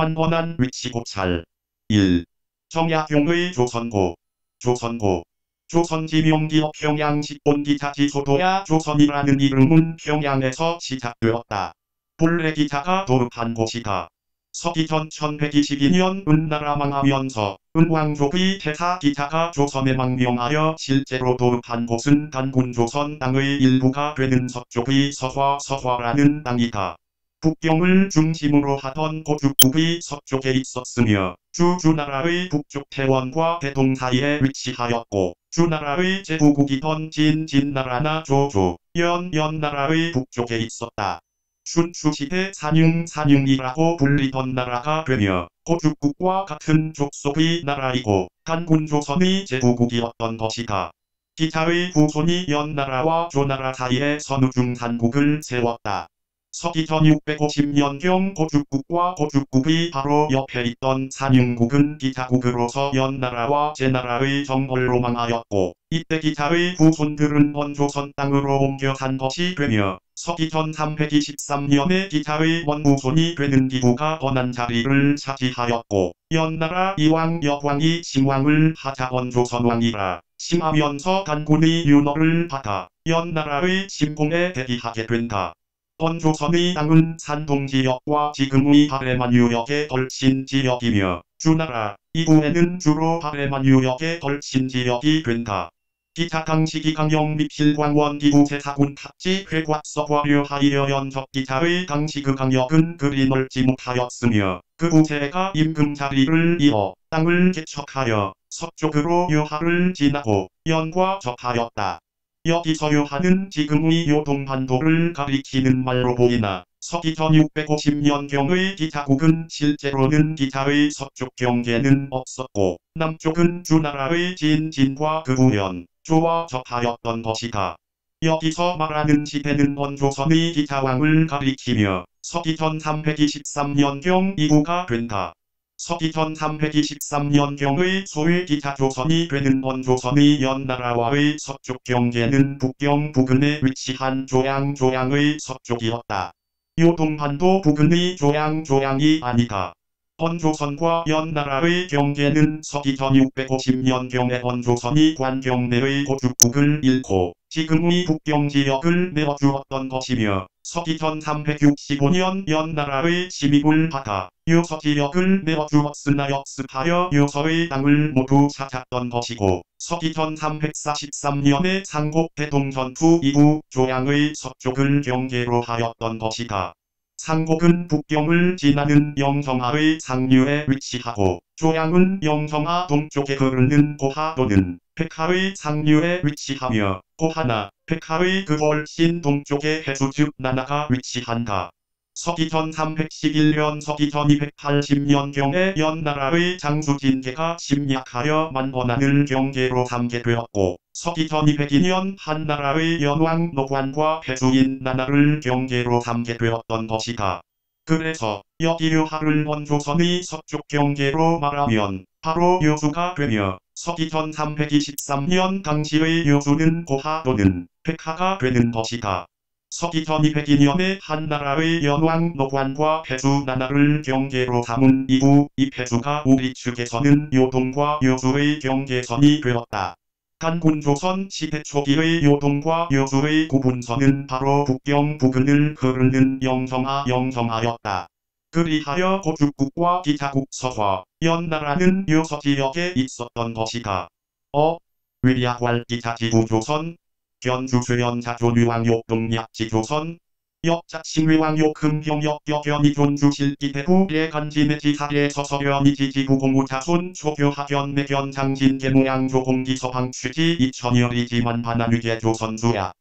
만번한 위치 고찰 1. 정약용의 조선고 조선고 조선지명기업 평양식본 기타 지소도야 조선이라는 이름은 평양에서 시작되었다. 본래 기타가 도읍한 곳이다. 서기전 1122년 은나라 망하면서 은왕족의 태사 기타가 조선에 망명하여 실제로 도읍한 곳은 단군 조선 땅의 일부가 되는 서쪽의 서화 서화라는 땅이다. 북경을 중심으로 하던 고죽국의 서쪽에 있었으며 주주나라의 북쪽 태원과 대동 사이에 위치하였고 주나라의 제후국이던 진진나라나 조조, 연연나라의 북쪽에 있었다. 춘추시대 산융산융이라고 불리던 나라가 되며 고죽국과 같은 족속의 나라이고 단군 조선의 제후국이었던 것이다. 기타의 후손이 연나라와 조나라 사이에 선우중 산국을 세웠다. 서기전 650년경 고죽국과 고죽국이 바로 옆에 있던 산융국은 기타국으로서 연나라와 제나라의 정벌로 망하였고 이때 기타의 후손들은 원조선 땅으로 옮겨 산 것이 되며 서기전 323년에 기타의 원후손이 되는 기부가 권한 자리를 차지하였고 연나라 이왕 여왕이 신왕을 하자 원조선왕이라 심하면서 단군의 윤허를 받아 연나라의 침공에 대기하게 된다. 원조선의 땅은 산동 지역과 지금의 바레만 유역에 걸친 지역이며 주나라 이후에는 주로 바레만 유역에 걸친 지역이 된다. 기타 당시기 강영 및 필광원 기부 세사군 탑지 회곽서과 류하이어 연적 기타의 당시 그 강역은 그리 넓지 못하였으며 그 부세가 임금 자리를 이어 땅을 개척하여 서쪽으로 유하를 지나고 연과 접하였다. 여기서 요하는 지금의 요동반도를 가리키는 말로 보이나 서기전 650년경의 기타국은 실제로는 기타의 서쪽 경계는 없었고 남쪽은 주나라의 진진과 그우연, 조와 접하였던 것이다. 여기서 말하는 시대는 원조선의 기타왕을 가리키며 서기전 323년경 이후가 된다. 서기전 323년경의 소위 기타 조선이 되는 원조선의 연나라와의 서쪽 경계는 북경 부근에 위치한 조양조양의 서쪽이었다. 요동반도 부근의 조양조양이 아니다. 원조선과 연나라의 경계는 서기 전 650년경에 원조선이 관경 내의 고죽국을 잃고 지금의 북경 지역을 내어주었던 것이며 서기 전 365년 연나라의 침입을 받아 요서 지역을 내어주었으나 역습하여 요서의 땅을 모두 찾았던 것이고 서기 전 343년에 상곡 대동전투 이후 조양의 서쪽을 경계로 하였던 것이다. 상곡은 북경을 지나는 영정하의 상류에 위치하고 조양은 영정하 동쪽에 흐르는 고하도는 백하의 상류에 위치하며 고하나 백하의 그 훨씬 동쪽에 해수 즉 나나가 위치한다. 서기전 311년 서기전 280년경에 연나라의 장수진계가 침략하여 만번안을 경계로 삼게 되었고 서기전 202년 한나라의 연왕 노관과 해수인 나나를 경계로 삼게 되었던 것이다. 그래서 여기류하를 원조선의 서쪽 경계로 말하면 바로 요수가 되며 서기전 323년 당시의 요수는 고하 또는 백하가 되는 것이다. 서기전 202년에 한나라의 연왕 노관과 폐수 나나를 경계로 삼은 이후 이 폐수가 우리 측에서는 요동과 요수의 경계선이 되었다. 단군조선 시대 초기의 요동과 요수의 구분선은 바로 북경 부근을 흐르는 영정하 영정하였다. 그리하여 고죽국과 기타국 서화, 연나라는 요서 지역에 있었던 것이다. 어? 위리학왈 기타지구 조선 견주수연자조류왕욕 동약지조선 역자신위왕욕 금경역격연이 존주실기대후례 간지내지 사례 서서련이 지지구공우자손 초교학연 매견 장진계무양조공기 서방 취지 이천여리지만 반환위계 조선주야.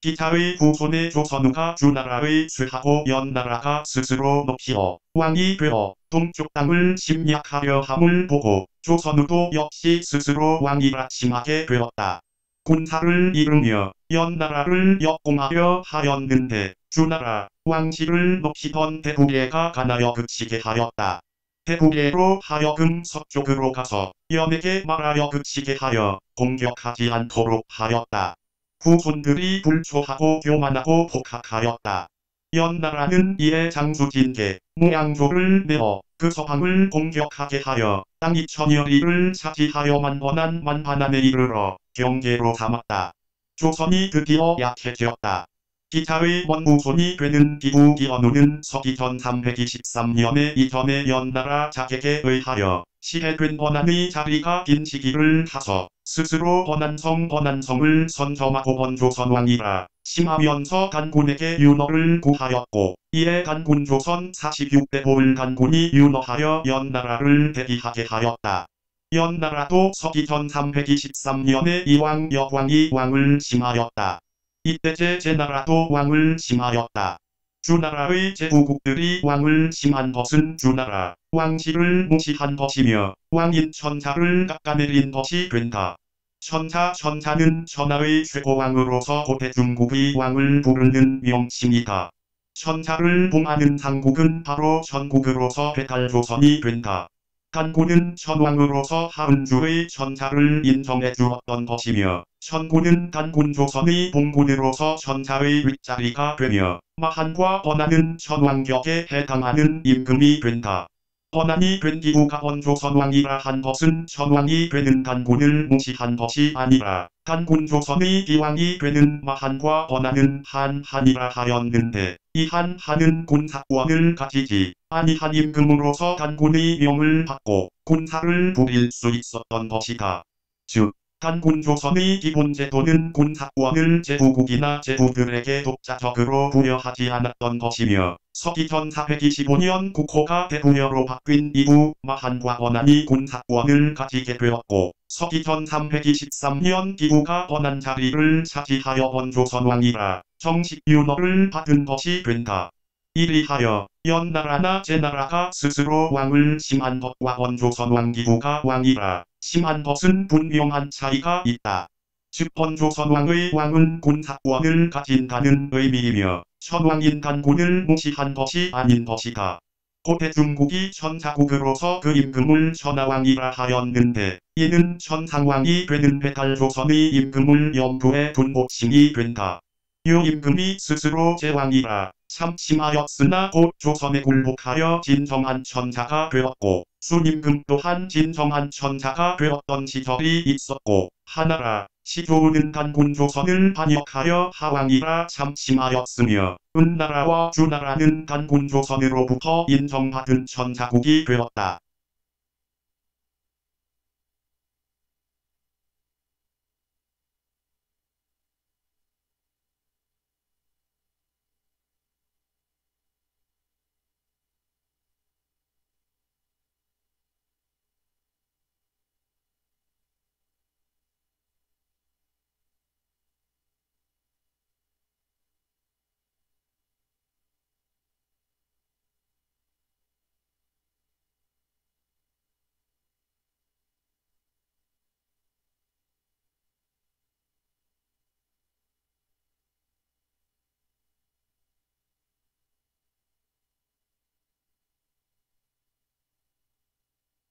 기타의 후손의 조선우가 주나라의 수하고 연나라가 스스로 높이어 왕이 되어 동쪽 땅을 침략하려 함을 보고 조선우도 역시 스스로 왕이라 칭하게 되었다. 군사를 이루며 연나라를 역공하려 하였는데 주나라 왕실을 높이던 대부계가 가나여 그치게 하였다. 대부계로 하여금 서쪽으로 가서 연에게 말하여 그치게 하여 공격하지 않도록 하였다. 후손들이 불초하고 교만하고 복학하였다. 연나라는 이에 장수진계, 무양조를 내어 그 서방을 공격하게 하여 땅 이천여리를 차지하여 만번한 만반함에 이르러 경계로 삼았다. 조선이 드디어 약해졌다. 기타의 원무손이 되는 어누는 서기전 323년에 이전의 연나라 자객에 의하여 시해된 번안의 자리가 긴 시기를 타서 스스로 번안성 번안성을 선점하고 번조선왕이라 심하면서 간군에게 윤허를 구하였고 이에 간군 조선 46대 보을 간군이 윤허하여 연나라를 대기하게 하였다. 연나라도 서기전 323년에 이왕 여왕이 왕을 심하였다. 이때 제 제나라도 왕을 심하였다. 주나라의 제후국들이 왕을 심한 것은 주나라 왕실을 무시한 것이며 왕인 천사를 깎아내린 것이 된다. 천사 천사는 천하의 최고왕으로서 고대 중국의 왕을 부르는 명칭이다. 천사를 봉하는 상국은 바로 전국으로서 배탈조선이 된다. 간군은 천왕으로서 하은주의 천사를 인정해 주었던 것이며 천군은 간군 조선의 봉군으로서 천사의 윗자리가 되며 마한과 번안은 천왕격에 해당하는 임금이 된다. 번안이 된 기후가 번조선왕이라 한 것은 천왕이 되는 간군을 무시한 것이 아니라 간군 조선의 기왕이 되는 마한과 번안은 한한이라 하였는데 이 한한은 군사권을 가지지 아니한 임금으로서 간군의 명을 받고 군사를 부릴 수 있었던 것이다. 즉 간군 조선의 기본 제도는 군사권을 제후국이나 제후들에게 독자적으로 부여하지 않았던 것이며 서기전 425년 국호가 대부여로 바뀐 이후 마한과 번안이 군사권을 가지게 되었고 서기전 323년 기후가 번안 자리를 차지하여 번조선왕이라 정식 윤허를 받은 것이 된다. 이리하여 연나라나 제나라가 스스로 왕을 심한 것과 번조선왕 기후가 왕이라 심한 것은 분명한 차이가 있다. 즉 번조선왕의 왕은 군사권을 가진다는 의미이며 천왕인 단군을 무시한 것이 아닌 것이다. 고대 중국이 천사국으로서 그 임금을 천하왕이라 하였는데 이는 천상왕이 되는 배탈조선의 임금을 염두에 둔 복칭이 된다. 유 임금이 스스로 제왕이라 참 심하였으나 곧 조선에 굴복하여 진정한 천사가 되었고 순임금 또한 진정한 천사가 되었던 시절이 있었고 하나라 시조는 단군 조선을 반역하여 하왕이라 참 심하였으며 은나라와 주나라는 단군 조선으로부터 인정받은 천사국이 되었다.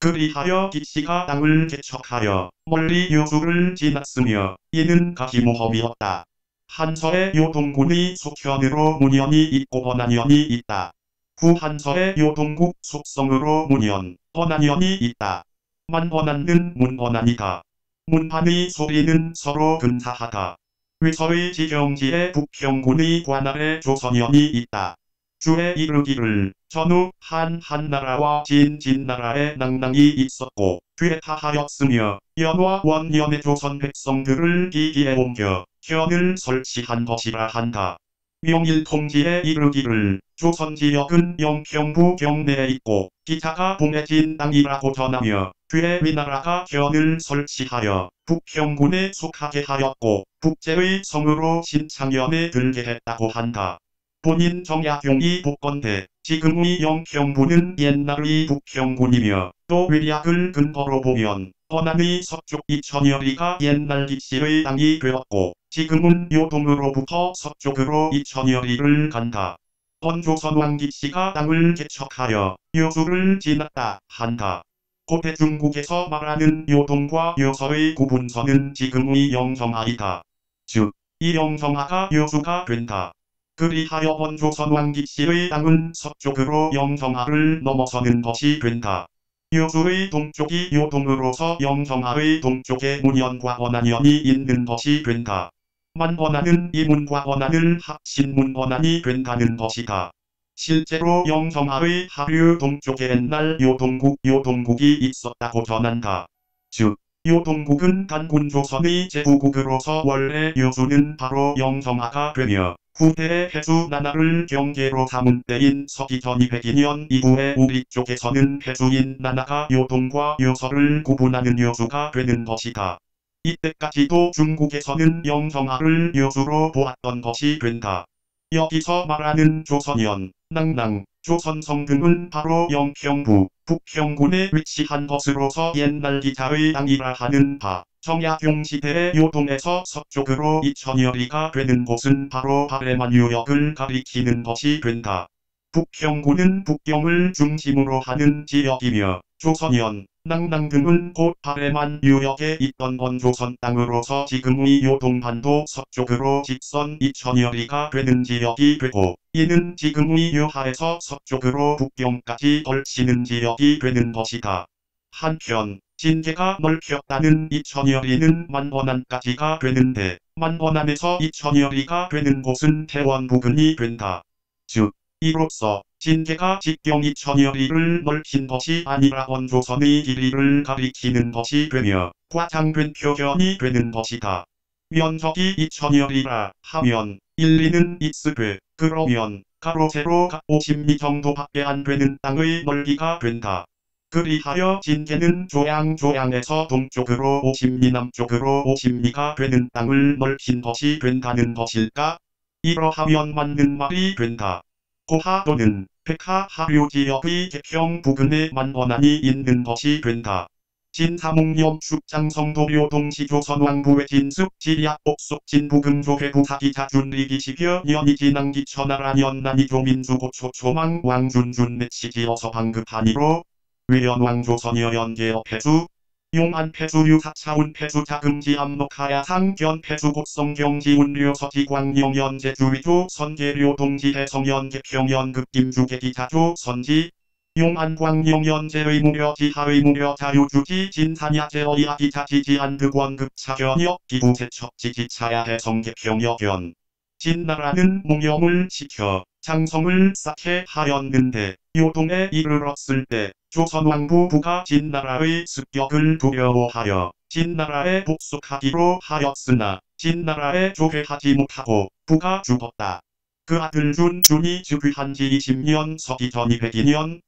그리하여 기씨가 땅을 개척하여 멀리 요수를 지났으며 이는 가시무험이었다. 한서에 요동군의 속현으로 문현이 있고 번안현이 있다. 구 한서에 요동국 속성으로 문현, 번안현이 있다. 만번안은 문번안이다. 문판의 소리는 서로 근사하다. 위서의 지경지에 북평군의 관할에 조선현이 있다. 주에 이르기를 전후 한 한나라와 진 진나라에 낭낭이 있었고 퇴타하였으며 연화 원년의 조선 백성들을 기기에 옮겨 현을 설치한 것이라 한다. 명일 통지에 이르기를 조선 지역은 영평부 경내에 있고 기타가 봉해진 땅이라고 전하며 뒤에 위나라가 현을 설치하여 북평군에 속하게 하였고 북제의 성으로 신창현에 들게 했다고 한다. 본인 정약용이 복건대 지금의 영평군은 옛날의 북평군이며 또 위략을 근거로 보면 번안의 서쪽 이천여리가 옛날 기씨의 땅이 되었고 지금은 요동으로부터 서쪽으로 이천여리를 간다. 번조선 왕 기씨가 땅을 개척하여 요수를 지났다 한다. 고대 중국에서 말하는 요동과 요서의 구분선은 지금의 영정하이다. 즉, 이 영정하가 요수가 된다. 그리하여 원조선 왕기씨의 땅은 서쪽으로 영정하를 넘어서는 것이 된다. 여주의 동쪽이 요동으로서 영정하의 동쪽에 문연과 원안연이 있는 것이 된다. 만원안은 이 문과 원안을 합친 문원안이 된다는 것이다. 실제로 영정하의 하류 동쪽에 옛날 요동국 요동국이 있었다고 전한다. 즉 요동국은 단군 조선의 제후국으로서 원래 요주는 바로 영정하가 되며 후대의 해주 나나를 경계로 삼은 때인 서기 전 202년 이후에 우리 쪽에서는 해주인 나나가 요동과 요서를 구분하는 요주가 되는 것이다. 이때까지도 중국에서는 영정하를 요주로 보았던 것이 된다. 여기서 말하는 조선현, 낭낭, 조선성 등은 바로 영평부, 북평군에 위치한 것으로서 옛날 기자의 땅이라 하는 바. 정약용 시대의 요동에서 서쪽으로 2천여리가 되는 곳은 바로 바레만 유역을 가리키는 것이 된다. 북평군은 북경을 중심으로 하는 지역이며 조선현, 낭낭 등은 곧 바레만 유역에 있던 원조선 땅으로서 지금의 요동반도 서쪽으로 직선 2천여리가 되는 지역이 되고 이는 지금의 유하에서 서쪽으로 북경까지 걸치는 지역이 되는 것이다. 한편 진계가 넓혔다는 2천여리는 만원안까지가 되는데 만원안에서 2천여리가 되는 곳은 태원 부근이 된다. 즉 이로써 진계가 직경 2천여리를 넓힌 것이 아니라 원조선의 길이를 가리키는 것이 되며 과장된 표현이 되는 것이다. 면적이 2천여리라 하면 1, 2는 있으되 그러면 가로 세로 각 50리 정도밖에 안 되는 땅의 넓이가 된다. 그리하여 진계는 조양조양에서 동쪽으로 50리 남쪽으로 50리가 되는 땅을 넓힌 것이 된다는 것일까? 이러하면 맞는 말이 된다. 고하 또는 백하 하류 지역의 개평 부근에 만원안이 있는 것이 된다. 진사몽염 축장성도료 동 시조선왕부의 진숙 지리학 복속 진부금조회부 사기자 준리기 시겨 년이 진앙기 천하라 년난이 조민주고초 초망 왕준준 내치지어서 방급하니로 위연왕조선여 연계어 폐주 용안 폐주류 사차운 폐주 자금지 암록하야 상견 폐주 곡성경지 운류 서지 광영 연제주 위조 선계료 동지 해성연 개평연 급김주계 기자조 선지 용안 광영 연제의 무려 지하의 무려 자유주지 진산야제 어 이야 기자 지지 안득원 급차견역 기부세척지 기차야 해성개평여견 진나라는 몽영을 지켜 장성을 쌓게 하였는데 요동에 이르렀을 때 조선왕부 부가 진나라의 습격을 두려워하여 진나라에 복속하기로 하였으나 진나라에 조회하지 못하고 부가 죽었다. 그 아들 준준이 즉위한 지 20년 서기 전 202년에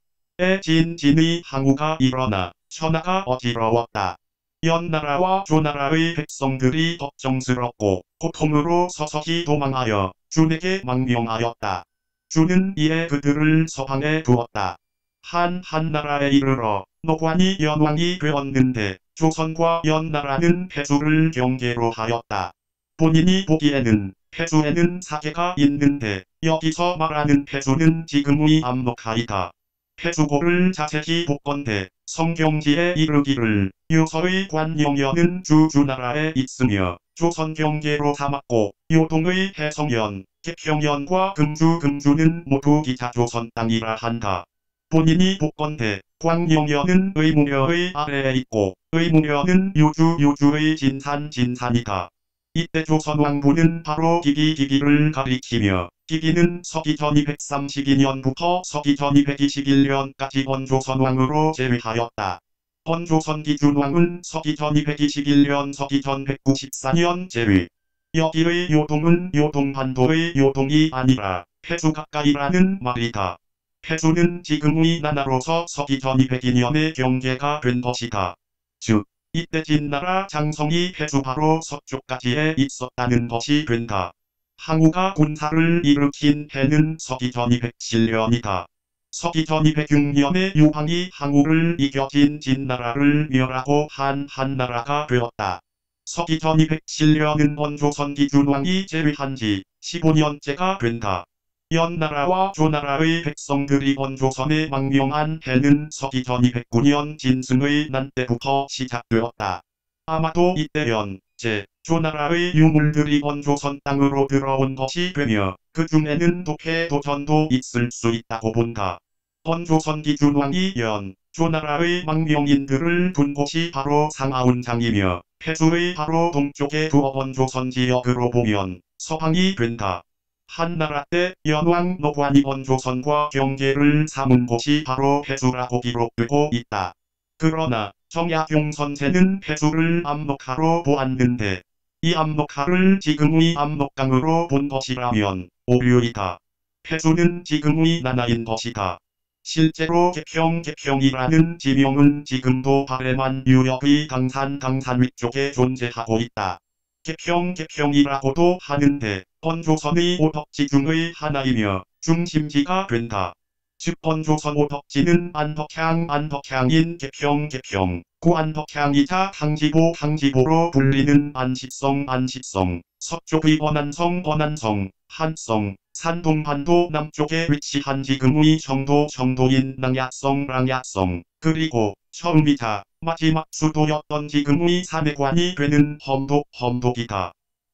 진진의 항우가 일어나 천하가 어지러웠다. 연나라와 조나라의 백성들이 걱정스럽고 고통으로 서서히 도망하여 준에게 망명하였다. 준은 이에 그들을 서방에 두었다. 한 한나라에 이르러 노관이 연왕이 되었는데 조선과 연나라는 폐주를 경계로 하였다. 본인이 보기에는 폐주에는 사계가 있는데 여기서 말하는 폐주는 지금의 압록하이다. 폐주고를 자세히 복건대 성경지에 이르기를 유서의 관영연은 주주나라에 있으며 조선 경계로 삼았고 요동의 해성연, 개평연과 금주 금주는 모두 기자 조선 땅이라 한다. 본인이 복건대 광영연은 의무려의 아래에 있고 의무려는 유주 유주의 진산 진산이다. 이때 조선왕부는 바로 기기 기기를 가리키며 기기는 서기 전 232년부터 서기 전 221년까지 원조선 왕으로 제외하였다. 원조선 기준 왕은 서기 전 221년 서기 전 194년 제외. 여기의 요동은 요동반도의 요동이 아니라 폐주 가까이라는 말이다. 폐주는 지금의 나라로서 서기 전 202년의 경계가 된 것이다. 즉, 이때 진나라 장성이 폐주 바로 서쪽까지에 있었다는 것이 된다. 항우가 군사를 일으킨 해는 서기 전 207년이다. 서기 전 206년에 유황이 항우를 이겨진 진나라를 멸하고 한 한나라가 되었다. 서기 전 207년은 원조선 기준왕이 제위한 지 15년째가 된다. 연나라와 조나라의 백성들이 원조선에 망명한 해는 서기 전 209년 진승의 난 때부터 시작되었다. 아마도 이때 연 제, 조나라의 유물들이 원조선 땅으로 들어온 것이 되며 그 중에는 독해 도전도 있을 수 있다고 본다. 원조선 기준왕이 연, 조나라의 망명인들을 둔 곳이 바로 상하운장이며 폐주의 바로 동쪽에 두어 원조선 지역으로 보면 서방이 된다. 한나라 때 연왕 노관이 원 조선과 경계를 삼은 곳이 바로 폐주라고 기록되고 있다. 그러나 정약용 선생은 폐주를 압록하로 보았는데 이 압록하를 지금의 압록강으로 본 것이라면 오류이다. 폐주는 지금의 나나인 것이다. 실제로 개평 개평이라는 지명은 지금도 바레만 유역의 강산 강산 위쪽에 존재하고 있다. 개평 개평이라고도 하는데 번조선의 오덕지 중의 하나이며 중심지가 된다. 즉 번조선 오덕지는 안덕향 안덕향인 개평 개평. 구안덕향이자 항지보 항지보로 불리는 안식성 안식성. 서쪽의 번안성 번안성. 한성. 산동반도 남쪽에 위치한 지금의 정도 정도인 낭약성 랑약성. 그리고 처음이자 마지막 수도였던 지금의 산해관이 되는 험독 험독이다.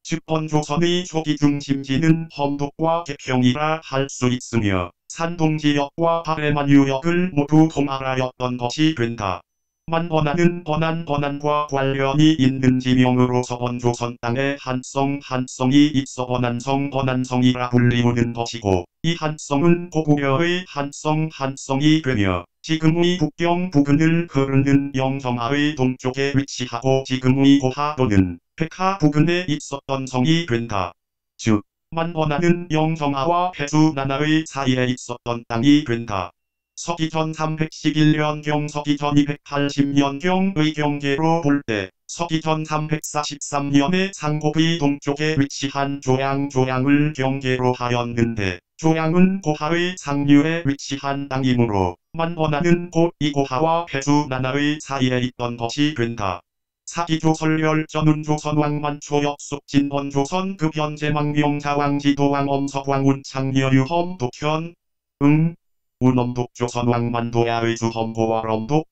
즉 번조선의 초기 중심지는 험독과 개평이라 할 수 있으며 산동지역과 바레만 유역을 모두 통하라였던 것이 된다. 만번안은 번안 번안과 관련이 있는 지명으로서 번조선 땅에 한성 한성이 있어 번안성 번안성이라 불리우는 것이고 이 한성은 고구려의 한성 한성이 되며 지금의 북경 부근을 흐르는 영정하의 동쪽에 위치하고 지금의 고하 또는 백하 부근에 있었던 성이 된다. 즉 만번안은 영정하와 해주 나나의 사이에 있었던 땅이 된다. 서기전 311년경 서기전 280년경의 경계로 볼 때 서기전 343년에 상곡의 동쪽에 위치한 조양 조양을 경계로 하였는데 조양은 고하의 상류에 위치한 땅이므로 만번하는 곧이 고하와 해주 나나의 사이에 있던 것이 된다. 사기조설 열전운 조선왕 만 초역 숙진번 조선 급 현재 망 명자왕 지도왕 엄석왕 운창 여유험 독현 응 운엄독 조선왕 만 도야의 주 험고와 럼독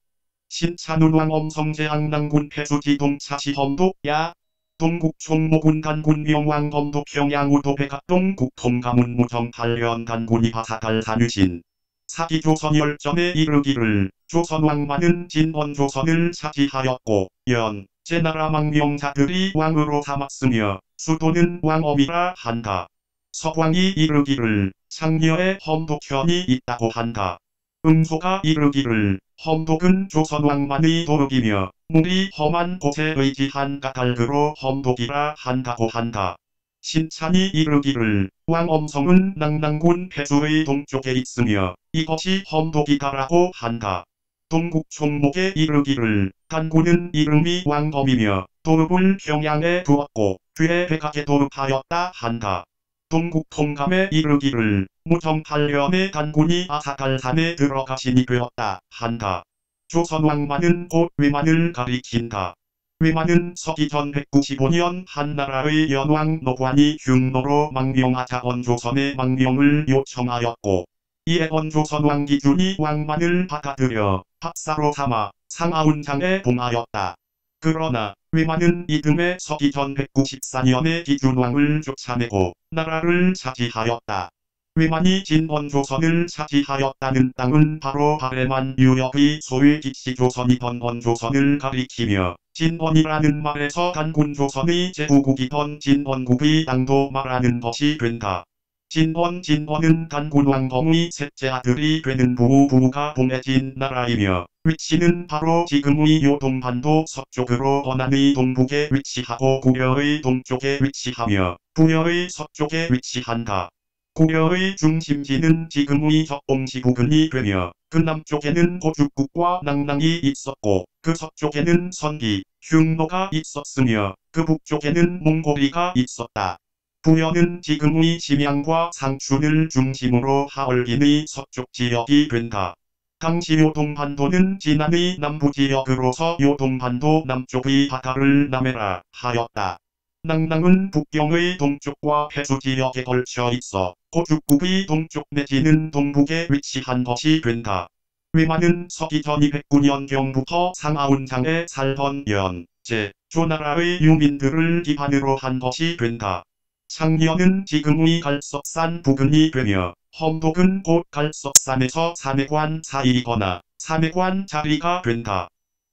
신찬운왕 엄성제항낭군 폐수지동차 시험독 야 동국 총모군 단군 명왕 검독 평양우도 백악동 국통가문 무정 8년 단군이 하사달 산유신 사기 조선 열전에 이르기를 조선왕만은 진번 조선을 차지하였고 연 제 나라 망명자들이 왕으로 삼았으며 수도는 왕엄이라 한다. 서광이 이르기를 창녀에 험독현이 있다고 한다. 응소가 이르기를 험독은 조선왕만의 도읍이며 물이 험한 곳에 의지한 까닭으로 험독이라 한다고 한다. 신찬이 이르기를 왕엄성은 낭낭군 폐주의 동쪽에 있으며 이것이 험독이다라고 한다. 동국 총목에 이르기를 단군은 이름이 왕검이며 도읍을 평양에 두었고 뒤에 백악에 도읍하였다 한다. 동국 통감에 이르기를 무정 8년에 단군이 아사달산에 들어가신이 되었다 한다. 조선왕만은 곧 위만을 가리킨다. 위만은 서기 전 195년 한나라의 연왕 노관이 흉노로 망명하자 원조선의 망명을 요청하였고 이에 원조선 왕기준이 왕만을 받아들여 박사로 삼아 상하운장에 봉하였다. 그러나 위만은 이듬해 서기 전 194년에 기준왕을 쫓아내고 나라를 차지하였다. 위만이 진원조선을 차지하였다는 땅은 바로 바레만 유역의 소위 기시조선이던 원조선을 가리키며 진원이라는 말에서 단군 조선의 제후국이던 진원국의 땅도 말하는 것이 된다. 진원 진원은 단군왕검의 셋째 아들이 되는 부부 부가 봉해진 나라이며 위치는 바로 지금의 요동반도 서쪽으로 번안의 동북에 위치하고 구려의 동쪽에 위치하며 부여의 서쪽에 위치한다. 구려의 중심지는 지금의 적봉지 부근이 되며 그 남쪽에는 고죽국과 낭낭이 있었고 그 서쪽에는 선기, 흉노가 있었으며 그 북쪽에는 몽골이가 있었다. 부여는 지금의 심양과 상춘을 중심으로 하얼빈의 서쪽 지역이 된다. 당시 요동반도는 진안의 남부 지역으로서 요동반도 남쪽의 바다를 남해라 하였다. 낭낭은 북경의 동쪽과 해수 지역에 걸쳐 있어 고죽국의 동쪽 내지는 동북에 위치한 것이 된다. 위만은 서기 전 209년경부터 상하운장에 살던 연, 제, 조나라의 유민들을 기반으로 한 것이 된다. 창녀는 지금의 갈석산 부근이 되며 험독은 곧 갈석산에서 산해관 사이거나 산해관 자리가 된다.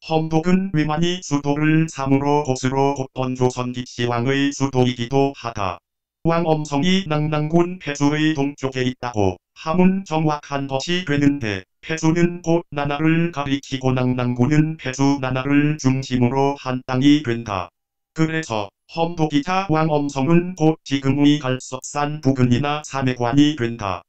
험독은 위만이 수도를 삼으로 곳으로 곱던 조선 기 시왕의 수도이기도 하다. 왕엄성이 낭낭군 폐수의 동쪽에 있다고 함은 정확한 것이 되는데 폐수는 곧 나나를 가리키고 낭낭군은 폐수 나나를 중심으로 한 땅이 된다. 그래서 험독이자 왕엄성은 곧 지금의 갈석산 부근이나 산해관이 된다.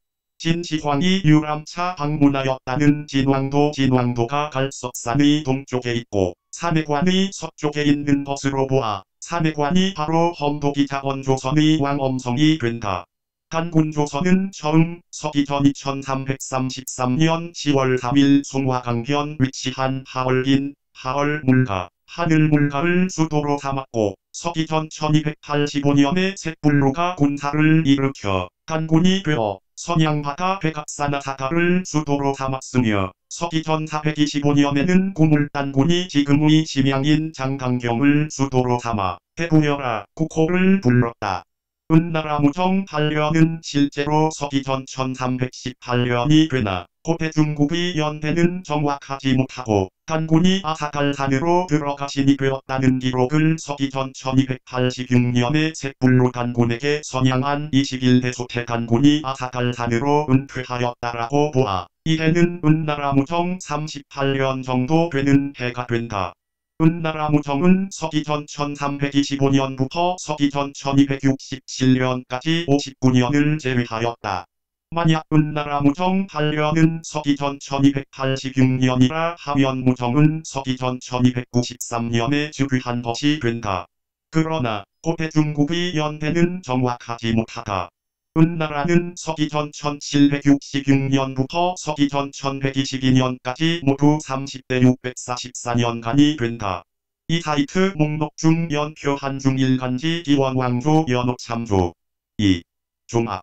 진시황이 유람차 방문하였다는 진왕도 진왕도가 갈석산의 동쪽에 있고 산해관의 서쪽에 있는 것으로 보아 산해관이 바로 험독이자 원 조선의 왕엄성이 된다. 단군조선은 처음 서기 전 2333년 10월 3일 송화강변 위치한 하얼인, 하얼물가, 하늘물가를 수도로 삼았고 서기 전 1285년에 셋불로가 군사를 일으켜 단군이 되어 선양바다 백악산나사가를 수도로 삼았으며 서기전 425년에는 고물단군이 지금의 심양인 장강경을 수도로 삼아 대부여라 국호를 불렀다. 은나라 무정 8년은 실제로 서기전 1318년이 되나 고대 중국의 연대는 정확하지 못하고 단군이 아사갈산으로 들어가신이 되었다는 기록을 서기 전 1286년에 셋불로 단군에게 선양한 21대 소태 단군이 아사갈산으로 은퇴하였다라고 보아 이해는 은나라 무정 38년 정도 되는 해가 된다. 은나라 무정은 서기 전 1325년부터 서기 전 1267년까지 59년을 제외하였다. 만약 은나라 무정 8년은 서기전 1286년이라 하면 무정은 서기전 1293년에 즉위한 것이 된다. 그러나 고대 중국의 연대는 정확하지 못하다. 은나라는 서기전 1766년부터 서기전 1122년까지 모두 30대 644년간이 된다. 이 사이트 목록 중 연표 한중 일간지 기원왕조 연옥 3조 2. 종합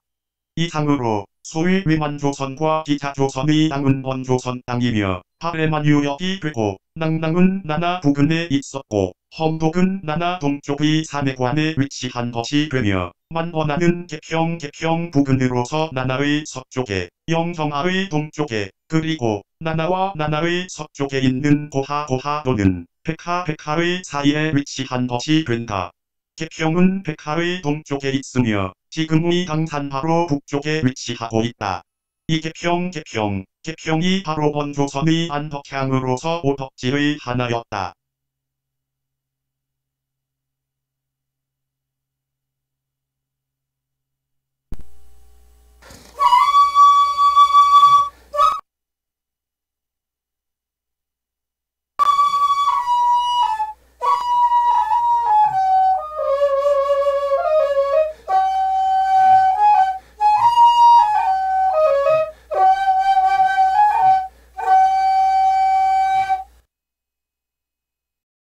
이상으로 소위 위만조선과 기타조선의 땅은 원조선 땅이며 파레만 유역이 되고 낭낭은 나나 부근에 있었고 험독은 나나 동쪽의 산해관에 위치한 것이 되며 만원하는 개평 개평 부근으로서 나나의 서쪽에 영정하의 동쪽에 그리고 나나와 나나의 서쪽에 있는 고하 고하도는 백하 백하의 사이에 위치한 것이 된다. 개평은 백하의 동쪽에 있으며 지금의 강산 바로 북쪽에 위치하고 있다. 이 개평 개평 개평이 바로 원조선의 안덕향으로서 오덕지의 하나였다.